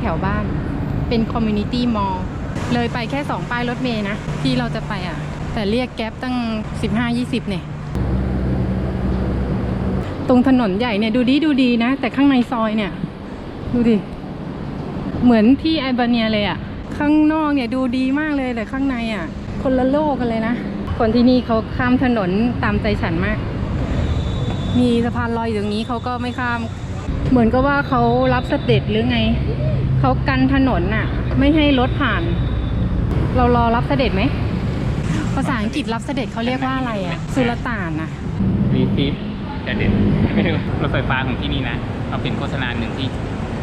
แถวบ้าน เป็นคอมมูนิตี้มอลล์เลยไปแค่สองป้ายรถเมย์นะ ที่เราจะไปอะ แต่เรียกแก๊ปตั้ง 15-20 เนี่ย ตรงถนนใหญ่เนี่ย ดูดีดูดีนะ แต่ข้างในซอยเนี่ย ดูดิ เหมือนที่ไอบาเนียเลยอะ ข้างนอกเนี่ยดูดีมากเลยแต่ข้างในอะ คนละโลกกันเลยนะ คนที่นี่เขาข้ามถนนตามใจฉันมาก มีสะพานลอยอยู่ตรงนี้เขาก็ไม่ข้าม เหมือนกับว่าเขารับสเตจหรือไง เขากันถนนน่ะ ไม่ให้รถผ่าน เรารอรับเสด็จไหม ภาษาอังกฤษรับเสด็จเขาเรียกว่าอะไรอะ สุลต่านอะรีซีฟจะเด็ดรถไฟฟ้าของที่นี่นะเอาเป็นโฆษณาหนึ่งที่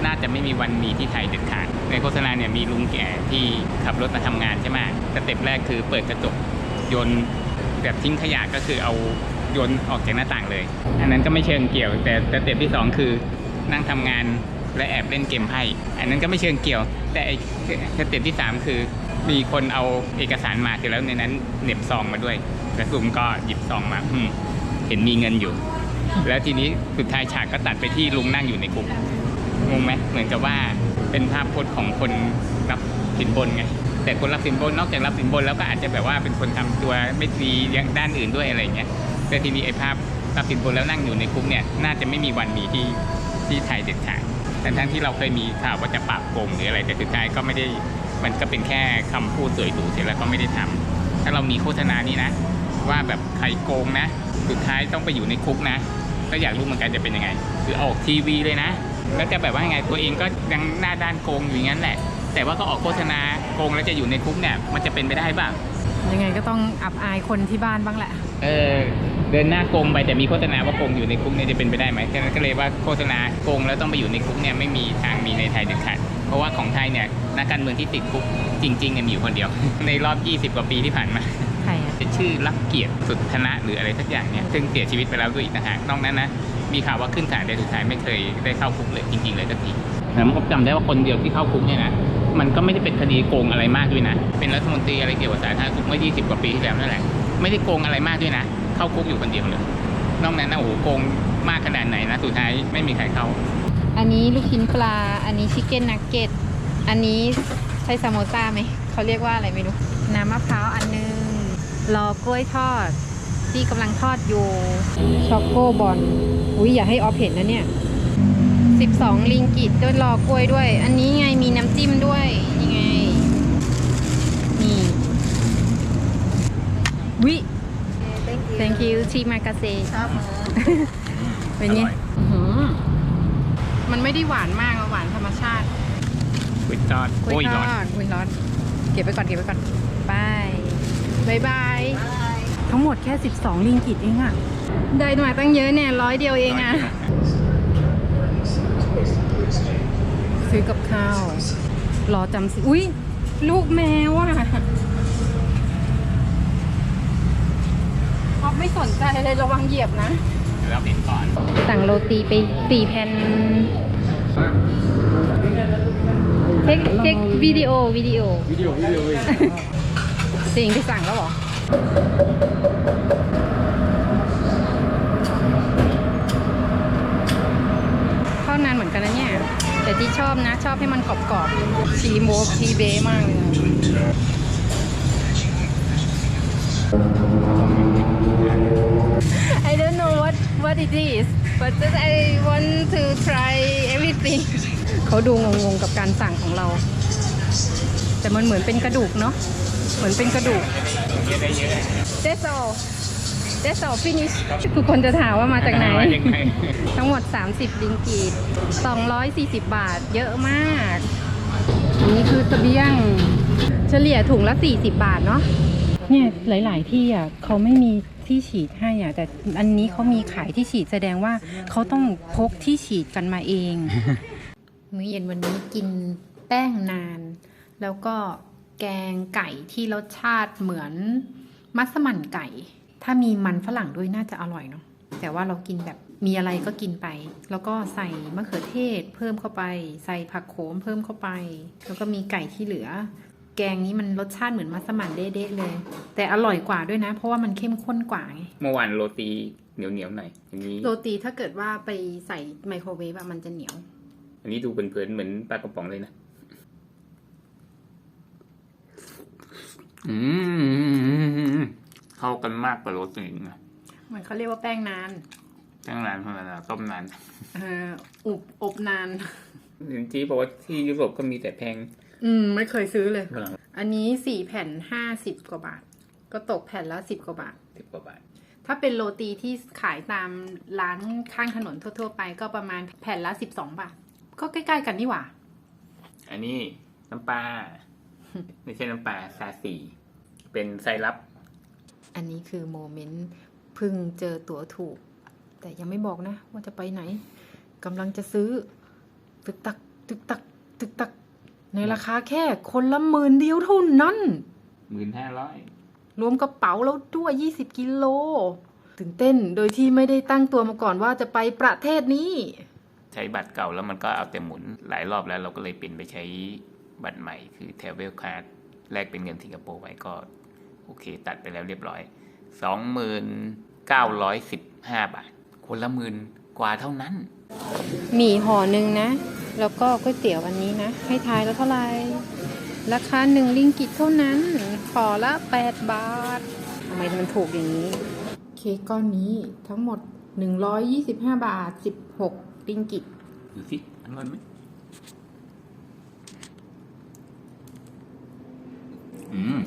น่าจะไม่มีวันมีที่ไทยเด็ดขาด ในโฆษณาเนี่ยมีลุงแก่ที่ขับรถมาทำงานใช่ไหมสเต็ปแรกคือเปิดกระจกโยนแบบทิ้งขยะก็คือเอาโยนออกจากหน้าต่างเลย อันนั้นก็ไม่เชิงเกี่ยว แต่สเต็ปที่สองคือนั่งทำงาน และแอบเล่นเกมไพ่อันนั้นก็ไม่เชิงเกี่ยว แต่ไอ้สเต็ปที่สามคือ มีคนเอาเอกสารมาเสร็จแล้วในนั้นเหน็บซองมาด้วยกระซุมก็หยิบซองมาเห็นมีเงินอยู่ แล้วทีนี้สุดท้ายฉากก็ตัดไปที่ลุงนั่งอยู่ในคุกงงไหมเหมือนกับว่าเป็นภาพพจน์ของคนรับสินบนไงแต่คนรับสินบนนอกจากรับสินบนแล้วก็อาจจะแบบว่าเป็นคนทำตัวไม่ดีอย่างด้านอื่นด้วยอะไรเงี้ยแต่ทีนี้ไอ้ภาพรับสินบนแล้วนั่งอยู่ในคุกเนี่ยน่าจะไม่มีวันมีที่ที่ไทยเด็ดขาด ทั้งที่เราเคยมีข่าวว่าจะปราบโกงหรืออะไร แต่สุดท้ายก็ไม่ได้มันก็เป็นแค่คำพูดสวยหรูเสร็จแล้วก็ไม่ได้ทำถ้าเรามีโฆษณานี้นะ ว่าแบบใครโกงนะ สุดท้ายต้องไปอยู่ในคุกนะ ก็อยากรู้เหมือนกันจะเป็นยังไง คือเอาออกทีวีเลยนะ แล้วจะแบบว่ายังไงตัวเองก็ยังหน้าด้านโกงอยู่อย่างนั้นแหละ แต่ว่าก็ออกโฆษณาโกงแล้วจะอยู่ในคุกเนี่ยมันจะเป็นไปได้ป่ะยังไงก็ต้องอับอายคนที่บ้านบ้างแหละ เออ เดินหน้าโกงไปแต่มีโฆษณาว่าโกงอยู่ในคุกเนี่ยจะเป็นไปได้ไหมฉะนั้นก็เลยว่าโฆษณาโกงแล้วต้องไปอยู่ในคุกเนี่ยไม่มีทางมีในไทยเด็ดขาดเพราะว่าของไทยเนี่ยนักการเมืองที่ติดคุกจริงๆเนี่ยมีอยู่คนเดียว ในรอบ 20 กว่าปีที่ผ่านมาใครอะเป็นชื่อรักเกียรติสุดธนะหรืออะไรสักอย่างเนี่ยซึ่งเสียชีวิตไปแล้วด้วยอีกต่างหากนอกนั้นนะมีข่าวว่าขึ้นศาลแต่สุดท้ายไม่เคยได้เข้าคุกเลยจริงๆเลยสักทีแล้วผมจำได้ว่าคนเดียวที่เข้าคุกเนี่ยนะมันก็ไม่ได้เป็นคดีโกงอะไรมากด้วยนะ เป็นรัฐมนตรีอะไรเกี่ยวกับสาธารณสุขเมื่อ 20 กว่าปีที่แล้วนั่นแหละ ไม่ได้โกงอะไรมากด้วยนะ เข้าคุกอยู่คนเดียวเลย นอกนั้นนะโอ้โหโกงมากขนาดไหนนะสุดท้ายไม่มีใครเข้า อันนี้ลูกชิ้นปลา อันนี้ชิคเก้นนักเก็ต อันนี้ใช่ซามโมซ่าไหม เขาเรียกว่าอะไรไม่รู้ น้ำมะพร้าวอันนึง รอกล้วยทอด ที่กำลังทอดอยู่ช็อกโกบอลอุ้ยอย่าให้ออฟเห็นนะเนี่ย 12 ลิงกิตด้วยรอกล้วยด้วย อันนี้ไงมีน้ำจิ้มด้วยยังไงนี่วิ thank you ชีมากาเซครับเป็นไงอื้อหือมันไม่ได้หวานมากอะหวานธรรมชาติวิตทอดกล้โอ้วยยทร้ออนดกล้วยร้อน เก็บไว้ก่อนเก็บไว้ก่อนบายบายบายทั้งหมดแค่ 12 ลิงกิตเองอะได้มาตั้งเยอะเนี่ยร้อยเดียวเองอะซื้อกับข้าว รอจำสิ อุ้ยลูกแมวอะออฟ ไม่สนใจเลยระวังเหยียบนะแล้วเห็นก่อน สั่งโรตีไปสี่แผ่นเทคเทควิดีโอวิดีโอวิดีโอวิดีโอจริงที่สั่งแล้วเหรอทอดนานเหมือนกันนะเนี่ย แต่ที่ชอบนะ ชอบให้มันกรอบๆชีโมกชีเบมากเลยนะ I don't know what what it is but just I want to try everything เขาดูงงๆกับการสั่งของเรา แต่มันเหมือนเป็นกระดูกเนาะเหมือนเป็นกระดูก That's all That's all finish ทุกคนจะถามว่ามาจากไหนว่ายังไงทั้งหมด 30 ลิงกีด240 บาท เยอะมากอันนี้คือเสบียง เฉลี่ยถุงละ 40 บาทเนาะ เนี่ยหลาย ๆ ที่อะเขาไม่มีที่ฉีดให้อะแต่อันนี้เขามีขายที่ฉีดแสดงว่าเขาต้องพกที่ฉีดกันมาเอง มื้อเย็นวันนี้กินแป้งนาน แล้วก็แกงไก่ที่รสชาติเหมือนมัสมั่นไก่ ถ้ามีมันฝรั่งด้วยน่าจะอร่อยเนาะแต่ว่าเรากินแบบมีอะไรก็กินไป แล้วก็ใส่มะเขือเทศเพิ่มเข้าไป ใส่ผักโขมเพิ่มเข้าไป แล้วก็มีไก่ที่เหลือ แกงนี้มันรสชาติเหมือนมัสมั่นเด้ๆเลย แต่อร่อยกว่าด้วยนะ เพราะว่ามันเข้มข้นกว่าไงเมื่อวานโรตีเหนียวเหนียวๆหน่อยอันนี้ โรตีถ้าเกิดว่าไปใส่ไมโครเวฟอะมันจะเหนียว อันนี้ดูเผินๆเหมือนปลากระป๋องเลยนะ อืมเข้ากันมากกว่าโรตีอีนะเหมือนเขาเรียกว่าแป้งนานแป้งนานธรรมดาต้มนานเอออบอบนาน จริงๆบอกว่าที่ยุโรปก็มีแต่แพง อืม ไม่เคยซื้อเลยฝรั่งอันนี้สี่แผ่นห้าสิบกว่าบาท ก็ตกแผ่นละสิบกว่าบาท สิบกว่าบาท ถ้าเป็นโรตีที่ขายตามร้านข้างถนนทั่วๆไปก็ประมาณแผ่นละสิบสองบาท ก็ใกล้ๆกันนี่หว่า อันนี้น้ำปลา ไม่ใช่น้ำปลาซาซีเป็นไซรัปอันนี้คือโมเมนต์เพึ่งเจอตั๋วถูก แต่ยังไม่บอกนะ ว่าจะไปไหนกำลังจะซื้อ ตึกตัก ตึกตัก ตึกตัก ในราคาแค่คนละหมื่นเดียวเท่านั้นหมื่นห้าร้อยรวมกระเป๋าแล้วด้วย20กิโลตื่นเต้นโดยที่ไม่ได้ตั้งตัวมาก่อนว่าจะไปประเทศนี้ ใช้บัตรเก่าแล้วมันก็เอาแต่หมุนหลายรอบแล้วเราก็เลยเปลี่ยนไปใช้บัตรใหม่คือ Travel Card แลกเป็นเงินสิงคโปร์ไว้ก็ โอเค ตัดไปแล้วเรียบร้อยสองหมื่นเก้าร้อยสิบห้าบาท คนละหมื่นกว่าเท่านั้น หมี่ห่อหนึ่งนะ แล้วก็ก๋วยเตี๋ยวอันนี้นะ ให้ทายแล้วเท่าไหร่ราคาหนึ่งลิงกิตเท่านั้นห่อละ 8 บาททำไมมันถูกอย่างนี้ เค้กก้อนนี้ทั้งหมด 125 บาท 16ลิงกิตดูสิอร่อยไหมอืม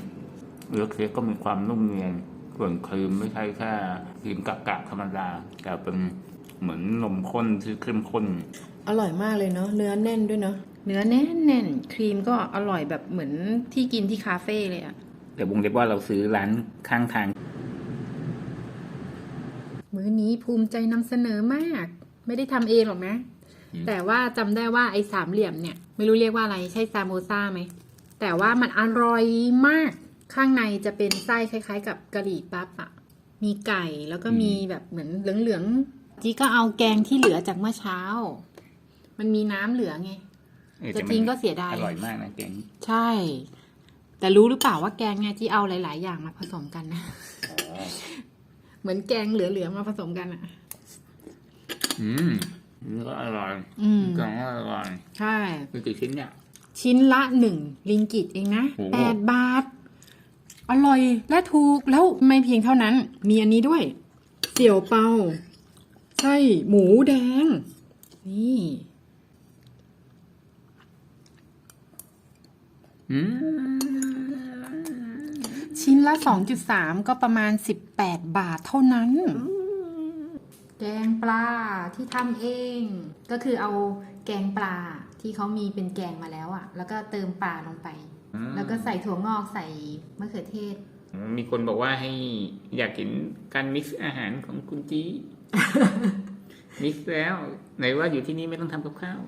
เนื้อเค้กก็มีความนุ่มเนียนส่วนครีมไม่ใช่แค่ครีมกะกะธรรมดาแต่เป็นเหมือนนมข้นที่เข้มข้น อร่อยมากเลยเนาะเนื้อแน่นด้วยเนาะเนื้อแน่นแน่นครีมก็อร่อยแบบเหมือนที่กินที่คาเฟ่เลยอะแต่วงเล็บว่าเราซื้อร้านข้างทาง มื้อนี้ภูมิใจนำเสนอมาก ไม่ได้ทำเองหรอกนะ อืม แต่ว่าจำได้ว่าไอ้สามเหลี่ยมเนี่ย ไม่รู้เรียกว่าอะไรใช่ซามโมซ่าไหม แต่ว่ามันอร่อยมาก ข้างในจะเป็นไส้คล้ายๆ กับกะหรี่ปั๊บอะมีไก่แล้วก็มีแบบเหมือนเหลืองๆจีก็เอาแกงที่เหลือจากเมื่อเช้า มันมีน้ำเหลือไง เออจะแต่มันทิ้งก็เสียดาย อร่อยมากนะแกงใช่ แต่รู้หรือเปล่าว่าแกงเนี่ยจีเอาหลาย ๆ อย่างมาผสมกันนะเหมือนแกงเหลือ ๆ มาผสมกันอะอืมนี่ก็อร่อยอืม แกงก็อร่อยใช่คือกี่ชิ้นเนี่ย ชิ้นละหนึ่งลิงกิตเองนะโอ้แปดบาท อร่อยและถูกแล้วไม่เพียงเท่านั้น มีอันนี้ด้วย เสี่ยวเปาใช่หมูแดง นี่ อืม ชิ้นละ 2.3 ก็ประมาณ 18 บาทเท่านั้น แกงปลาที่ทำเอง ก็คือเอาแกงปลาที่เขามีเป็นแกงมาแล้วอะแล้วก็เติมปลาลงไป แล้วก็ใส่ถั่วงอกใส่มะเขือเทศ มีคนบอกว่าให้อยากเห็นการมิกซ์อาหารของคุณจีมิกซ์แล้ว ไหนว่าอยู่ที่นี่ไม่ต้องทำกับข้าว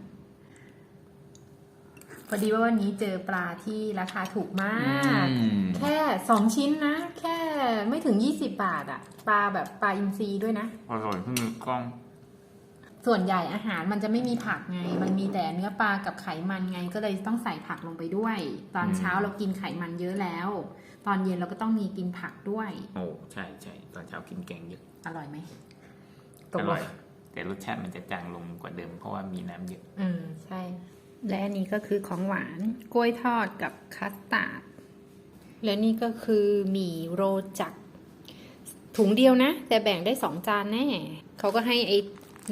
พอดีว่าวันนี้เจอปลาที่ราคาถูกมาก อืม แค่สองชิ้นนะ แค่ไม่ถึง20บาทอะปลาแบบปลาอินทรีด้วยนะ อร่อยขึ้นกล้องส่วนใหญ่อาหารมันจะไม่มีผักไง มันมีแต่เนื้อปลากับไขมันไง ก็เลยต้องใส่ผักลงไปด้วย ตอนอืมเช้าเรากินไขมันเยอะแล้ว ตอนเย็นเราก็ต้องมีกินผักด้วย โอ้ใช่ใช่ตอนเช้ากินแกงเยอะอร่อยไหมอร่อย แต่รสชาติมันจะจางลงกว่าเดิมเพราะว่ามีน้ำเยอะ อืมใช่ และอันนี้ก็คือของหวานกล้วยทอดกับคัสตาร์ด และนี่ก็คือหมี่โรจัก ถุงเดียวนะ แต่แบ่งได้สองจานแน่เขาก็ให้ไอ้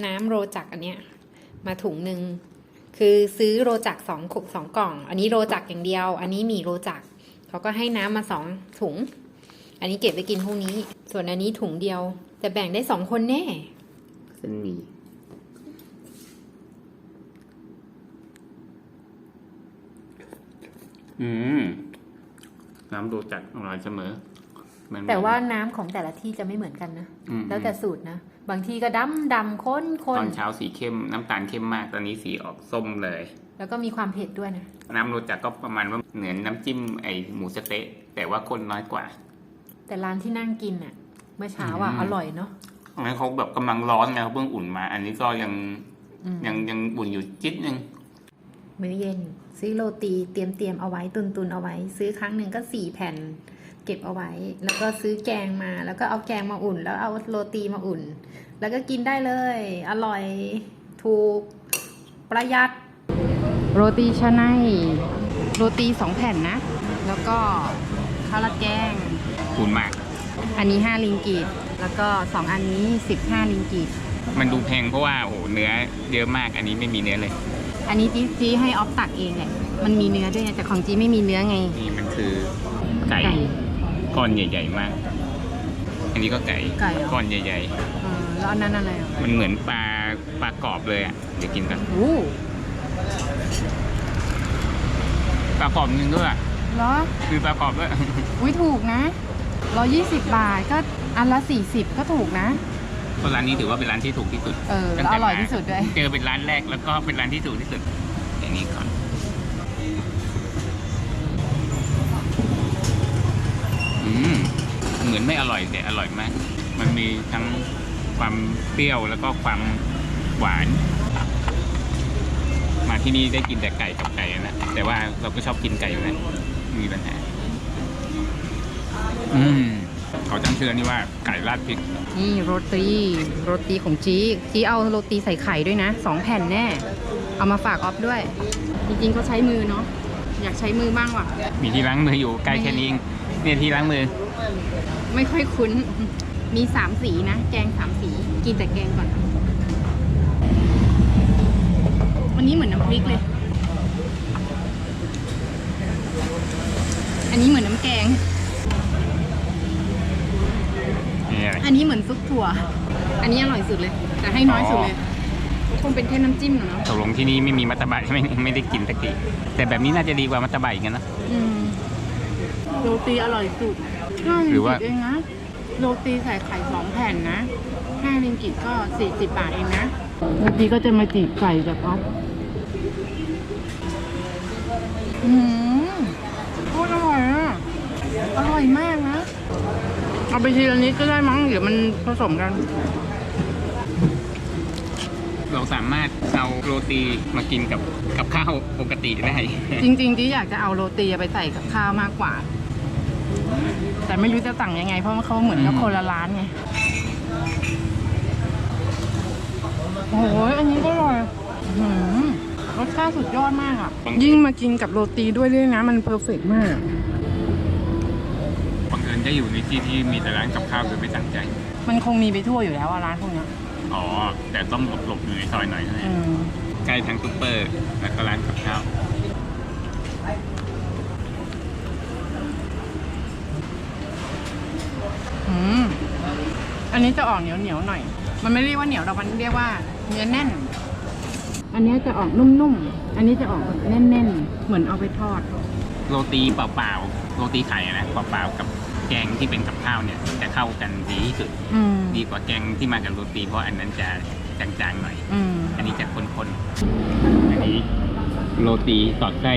น้ำโรจักอันเนี้ย มาถุงหนึ่งคือซื้อโรจักสองขกสองกล่อง อันนี้โรจักอย่างเดียว อันนี้หมี่โรจักเขาก็ให้น้ำมาสองถุง อันนี้เก็บไว้กินพรุ่งนี้ ส่วนอันนี้ถุงเดียว แต่แบ่งได้สองคนแน่เส้นหมี่ อืม น้ำดูจัดอร่อยเสมอมันแต่ว่าน้ำของแต่ละที่จะไม่เหมือนกันนะ อืมแล้วแต่สูตรนะ บางที่ก็ดำดำข้นข้ตนอนเช้าสีเข้มน้ำตาลเข้มมาก ตอนนี้สีออกส้มเลย แล้วก็มีความเผ็ดด้วยนะ น้ำรสจัดก็ประมาณว่าเหมือนน้ำจิ้มไอหมูสะเต๊ะ แต่ว่าคนน้อยกว่า แต่ร้านที่นั่งกินอะ เมื่อเช้าอะอืม อร่อยเนาะอันนั้นเขาแบบกำลังร้อนไงเขาเพิ่งอุ่นมา อันนี้ก็ยังอืมยังยังอุ่นอยู่จิตนึง มื้อเย็น ซื้อโรตีเตรียมเตรียมเอาไว้ตุนตุนเอาไว้ ซื้อครั้งหนึ่งก็สี่แผ่น เก็บเอาไว้ แล้วก็ซื้อแกงมา แล้วก็เอาแกงมาอุ่น แล้วเอาโรตีมาอุ่น แล้วก็กินได้เลย อร่อยถูกประหยัด โรตีชาไนโรตีสองแผ่นนะ แล้วก็ข้าวราดแกงคูณมาก อันนี้ 5 ลิงกีดแล้วก็ 2 อันนี้ 15 ลิงกีดมันดูแพงเพราะว่าโอ้โหเนื้อเยอะมากอันนี้ไม่มีเนื้อเลย อันนี้จีจีให้ออฟตักเองแหละมันมีเนื้อด้วยไงแต่ของจีไม่มีเนื้อไง นี่มันคือไก่ไก่ ก้อนใหญ่ ๆ มาก อันนี้ก็ไก่ไก่เหรอ ก้อนใหญ่ เออแล้วอันนั้นอะไรอะๆ มันเหมือนปลาปลากรอบเลยอะเดี๋ยวกินกันโอ้ปลากรอบนึงด้วยอะเหรอ คือปลากรอบด้วย อุ้ยถูกนะ 120 บาทก็อันละ 40 ก็ถูกนะ เพราะร้านนี้ถือว่าเป็นร้านที่ถูกที่สุดเออตั้งแล้วแต่อร่อยมาที่สุดด้วย เจอเป็นร้านแรกแล้วก็เป็นร้านที่ถูกที่สุดอย่างนี้ก่อน อืมเหมือนไม่อร่อยแต่อร่อยมาก มันมีทั้งความเปรี้ยวแล้วก็ความหวาน มาที่นี่ได้กินแต่ไก่กับไก่นะแต่ว่าเราก็ชอบกินไก่อยู่นะไมมีปัญหา อืม เขาจำชื่อนี่ว่าไก่ราดพริก นี่โรตีโรตีของจีจีเอาโรตีใส่ไข่ด้วยนะสองแผ่นแน่ เอามาฝากออฟด้วย จริงๆเขาใช้มือเนาะอยากใช้มือบ้างว่ะ มีที่ล้างมืออยู่ใกล้แค่นี้เองเนี่ยที่ล้างมือ ไม่ค่อยคุ้น มีสามสีนะ แกงสามสี กินแต่แกงก่อนวันนี้เหมือนน้ำพริกเลย อันนี้เหมือนน้ำแกง นี่ อะไรอันนี้เหมือนซุปถั่ว อันนี้อร่อยสุดเลย แต่ให้น้อยสุดเลยคงเป็นแค่น้ำจิ้มเนาะตกลงที่นี่ไม่มีมัตตบะไม่ไม่ได้กินสักทีแต่แบบนี้น่าจะดีกว่ามัตตบะอีกนะอืมโรตีอร่อยสุดหรือว่า50เองนะโรตีใส่ไข่สองแผ่นนะห้าริงกิตก็สี่สิบบาทเองนะโรตีก็จะมาจีบไก่จากออฟอืมโคตรอร่อยอะ อร่อยมากนะ เอาไปทีละนิดก็ได้มั้งเดี๋ยวมันผสมกัน เราสามารถเอาโรตีมากินกับกับข้าวปกติได้ จริงๆที่อยากจะเอาโรตีไปใส่กับข้าวมากกว่า แต่ไม่รู้จะสั่งยังไง เพราะว่าเขาเหมือนกับอืมคนละร้านไงโอ้โหอันนี้ก็อร่อยอื้อหือรสชาติสุดยอดมากอะ ยิ่งมากินกับโรตีด้วยด้วยนะ มันเพอร์เฟกต์มาก บังเอิญจะอยู่ในที่ที่มีแต่ร้านกับข้าวโดยไม่ตั้งใจ มันคงมีไปทั่วอยู่แล้วอะร้านพวกเนี้ยอ๋อ แต่ต้องหลบๆอยู่ในซอยหน่อยเท่านั้นอืมใกล้ทั้งซุปเปอร์แล้วก็ร้านกับข้าวอืมอันนี้จะออกเหนียวเหนียวๆหน่อย มันไม่เรียกว่าเหนียวแต่มันเรียกว่าเนื้อแน่น อันนี้จะออกนุ่มๆ อันนี้จะออกแบบแน่นๆ เหมือนเอาไปทอด โรตีเปล่าๆโรตีไข่อะนะเปล่าๆกับ แกงที่เป็นกับข้าวเนี่ยจะเข้ากันดีที่สุดอืมดีกว่าแกงที่มากับโรตีเพราะอันนั้นจะจางๆหน่อย อืมอันนี้จะข้นๆ อันนี้โรตีสอดไส้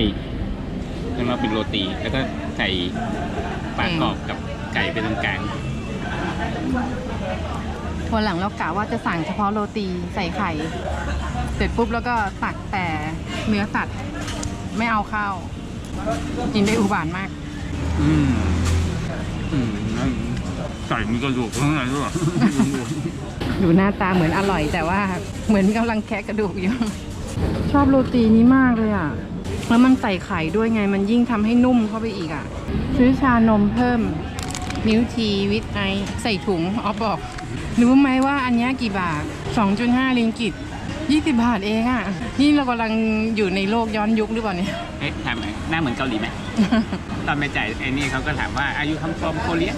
แล้วเราเป็นโรตี แล้วก็ใส่ปลากรอบกับไก่เป็นตรงกลาง วันหลังเรากะว่าจะสั่งเฉพาะโรตีใส่ไข่ เสร็จปุ๊บแล้วก็ตักแต่เนื้อสัตว์ ไม่เอาข้าวกินได้อุบาทมาก อืม อืมนั่นใส่มีกระดูกข้างในด้วยดูหน้าตาเหมือนอร่อยแต่ว่าเหมือนกำลังแคะกระดูกอยู่ ชอบโรตีนี้มากเลยอะแล้วมันใส่ไข่ด้วยไงมันยิ่งทำให้นุ่มเข้าไปอีกอะ ซื้อชานมเพิ่ม มิลทีวิตไอใส่ถุงออฟบอก รู้ไหมว่าอันเนี้ยกี่บาท 2.5ลิงกิต 20 บาทเองอะ นี่เรากำลังอยู่ในโลกย้อนยุคหรือเปล่าเนี่ย เอ๊ะทำไมหน้าเหมือนเกาหลีไหม ตอนไปจ่ายไอ้นี่เขาก็ถามว่าอายุคำฟอมโคเรีย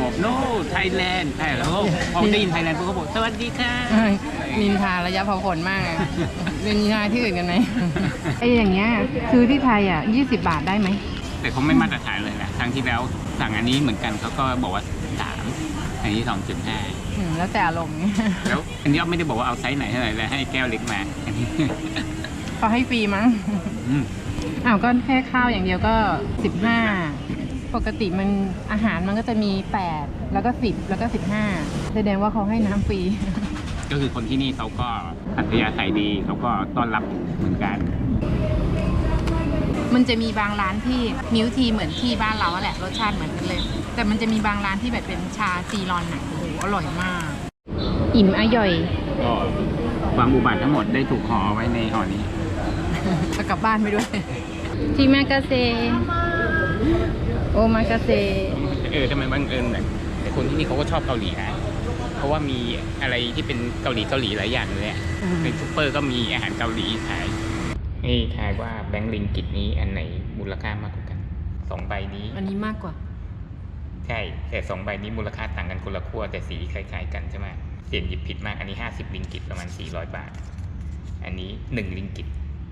บอกโน้ไทยแลนด์ใช่แล้วพอได้ยินไทยแลนด์พวกเขาบอกสวัสดีค่ะ นินทาระยะเผาขนมากอะเป็นนินทาที่อื่นกันไหม ไอ้อย่างเงี้ยซื้อที่ไทยอะ 20 บาทได้ไหม แต่เขาไม่มาตรฐานเลยนะครั้งที่แล้วสั่งอันนี้เหมือนกันเขาก็บอกว่าสามอันนี้สองจุดห้า อืมแล้วแต่อารมณ์แล้วอันนี้ไม่ได้บอกว่าเอาไซส์ไหนเท่าไหร่เลยให้แก้วเล็กมาอันนี้เขาให้ฟรีมั้ง อืมอ้าวก็แค่ข้าวอย่างเดียวก็ 15 ปกติมันอาหารมันก็จะมี 8 แล้วก็ 10 แล้วก็ 15 แสดงว่าเขาให้น้ำฟรี ก็คือคนที่นี่เขาก็อัธยาศัยดีเขาก็ต้อนรับเหมือนกัน มันจะมีบางร้านที่มิวทีเหมือนที่บ้านเราอะแหละรสชาติเหมือนกันเลย แต่มันจะมีบางร้านที่แบบเป็นชาซีรอนหนักโอ้โหอร่อยมาก อิ่มอร่อย ก็ความอุบัติทั้งหมดได้ถูกห่อไว้ในห่อนี้ จะกลับบ้านไปด้วยที่แมกาเซ โอมากาเซ เออทำไมบังเอิญแบบแต่คนที่นี่เขาก็ชอบเกาหลีนะเพราะว่ามีอะไรที่เป็นเกาหลีเกาหลีหลายอย่างเลยอะอืม ในซูเปอร์ก็มีอาหารเกาหลีขายนี่ทายว่าแบงก์ลิงกิตนี้อันไหนมูลค่ามากกว่ากันสองใบนี้ อันนี้มากกว่า ใช่แต่สองใบนี้มูลค่าต่างกันคนละขั้วแต่สีคล้ายๆกันใช่ไหมเสียนหยิบผิดมากอันนี้ห้าสิบลิงกิตประมาณสี่ร้อยบาท อันนี้หนึ่งลิงกิต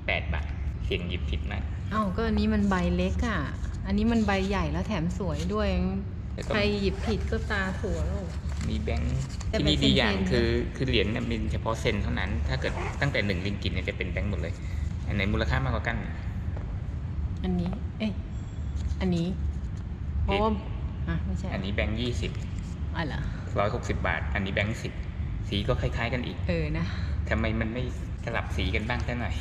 แปดบาท เสียงหยิบผิดมากเอ้าก็อันนี้มันใบเล็กอะ อันนี้มันใบใหญ่แล้วแถมสวยด้วยแล้วก็ใครหยิบผิดก็ตาถั่วแล้วมีแบงค์แต่ที่เป็นนี่ดีอย่างเซ็นๆคือคือเหรียญเนี่ยเป็นเฉพาะเซนเท่านั้น ถ้าเกิดตั้งแต่หนึ่งลิงกิตเนี่ยจะเป็นแบงค์หมดเลย อันไหนมูลค่ามากกว่ากัน อันนี้ เอ้ยอันนี้เพราะว่า อะไม่ใช่อันนี้แบงค์ยี่สิบอ๋อเหรอร้อยหกสิบาท อันนี้แบงค์สิบสีก็คล้ายๆกันอีก เออนะทำไมมันไม่สลับสีกันบ้างสักหน่อย